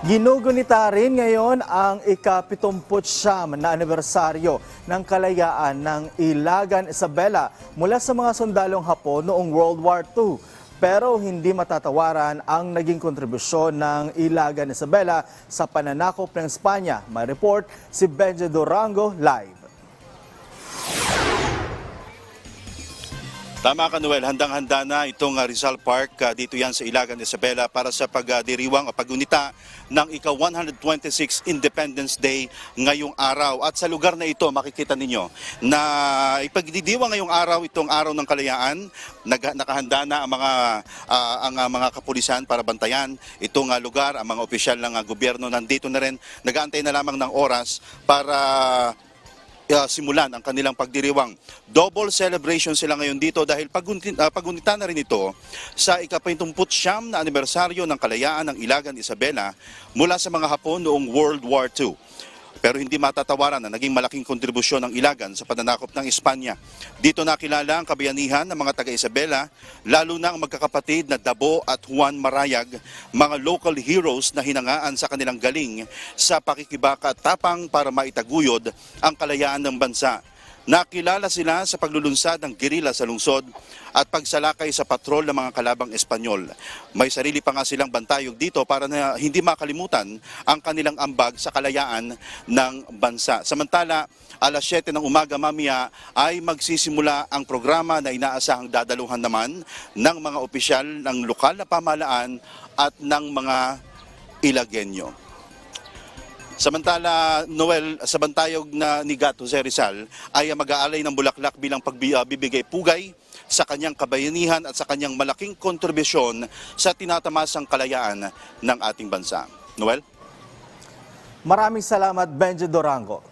Ginugunita rin ngayon ang ika-79 na anibersaryo ng kalayaan ng Ilagan Isabela mula sa mga sundalong Hapon noong World War II. Pero hindi matatawaran ang naging kontribusyon ng Ilagan Isabela sa pananakop ng Espanya. May report si Benjo Durango live. Tama ka Noel, handang-handa na itong uh, Rizal Park uh, dito yan sa Ilagan Isabela para sa pagdiriwang o pagunita ng ika-126 Independence Day ngayong araw. At sa lugar na ito makikita ninyo na ipagdidiwang ngayong araw itong araw ng kalayaan. Nag- nakahanda na ang mga ah, ang ah, mga kapulisan para bantayan itong ah, lugar, ang mga opisyal ng ah, gobyerno nandito na rin. Nag-aantay na lamang ng oras para uh, simulan ang kanilang pagdiriwang. Double celebration sila ngayon dito dahil pagunti, uh, pagunita na rin ito sa ikapintumput siyam na anibersaryo ng kalayaan ng Ilagan Isabela mula sa mga Hapon noong World War II. Pero hindi matatawaran na naging malaking kontribusyon ng Ilagan sa pananakop ng Espanya. Dito nakilala ang kabayanihan ng mga taga-Isabela, lalo na ang magkakapatid na Dabo at Juan Marayag, mga local heroes na hinangaan sa kanilang galing sa pakikibaka at tapang para maitaguyod ang kalayaan ng bansa. Nakilala sila sa paglulunsad ng gerila sa lungsod at pagsalakay sa patrol ng mga kalabang Espanyol. May sarili pa nga silang bantayog dito para na hindi makalimutan ang kanilang ambag sa kalayaan ng bansa. Samantala, alas 7 ng umaga mamaya ay magsisimula ang programa na inaasahang dadaluhan naman ng mga opisyal ng lokal na pamahalaan at ng mga Ilagenyo. Samantala, Noel, sa bantayog na ni Gato Jose Rizal ay mag-aalay ng bulaklak bilang pagbibigay pugay sa kanyang kabayanihan at sa kanyang malaking kontribusyon sa tinatamasang kalayaan ng ating bansa. Noel? Maraming salamat Benjo Durango.